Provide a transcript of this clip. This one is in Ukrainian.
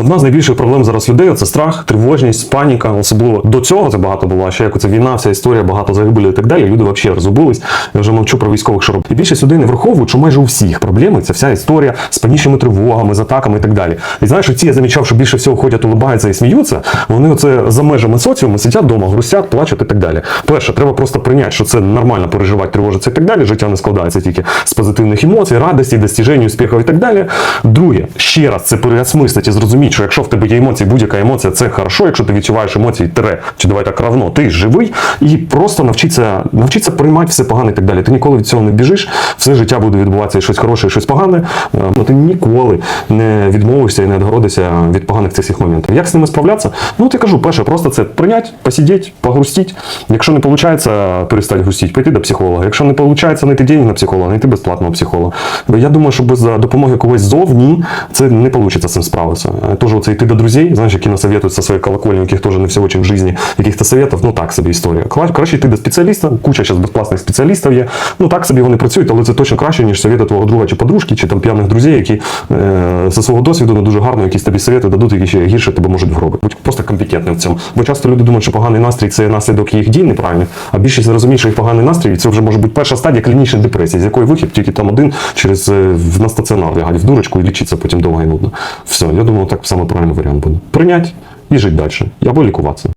Одна з найбільших проблем зараз людей це страх, тривожність, паніка. Особливо до цього це багато було. А ще як оця війна, вся історія, багато загибелі і так далі. Люди взагалі розгубились. Я вже мовчу про військових що роблять. І більшість людей не враховують, що майже у всіх проблеми це вся історія з панічними тривогами, з атаками і так далі. І знаєш, ці я замічав, що більше всього ходять, улибаються і сміються. Вони оце за межами соціуму сидять вдома, грустять, плачуть і так далі. Перше, треба просто прийняти, що це нормально переживати, тривожитися і так далі. Життя не складається тільки з позитивних емоцій, радості, достіжень, успіхів і так далі. Друге, ще раз це переосмислити і зрозуміти, що якщо в тебе є емоції, будь-яка емоція це хорошо, якщо ти відчуваєш емоції, тире, чи давай так равно, ти живий і просто навчитися, навчитися приймати все погане і так далі. Ти ніколи від цього не біжиш, все життя буде відбуватися і щось хороше, і щось погане. Е, Ну ти ніколи не відмовишся і не відгородишся від поганих цих всіх моментів. Як з ними справлятися? Ну ти кажу, перше, просто це прийняти, посидіти, погрустіть. Якщо не виходить перестати грустити, пойти до психолога. Якщо не виходить знайти деньги на психолога, знайти безплатного психолога. Я думаю, що без допомоги когось ззовні це не вийде з цим справитися. Тоже оце йти до друзей, знаєш, які насоветують со своєї колокольні, у яких теж не все очень в житті, яких-то советів, ну так собі історія. Краще йти до спеціаліста, куча зараз безплатних спеціалістів є. Ну так собі вони працюють, але це точно краще, ніж совєти твого друга чи подружки, чи там п'яних друзів, які е, зі свого досвіду не дуже гарно якісь тобі совети дадуть, які ще гірше тебе можуть вгробити. Будь просто компетентним в цьому. Бо часто люди думають, що поганий настрій це наслідок їх дій неправильних, а більшість розуміє, що їх поганий настрій це вже може бути перша стадія клінічної депресії, з якої вихід тільки там один через е, на стаціонар лягати в дурочку і лічитися потім довго і нудно. Все, я думаю, так саме правильний варіант буде. Прийняти і жити далі. Або лікуватися.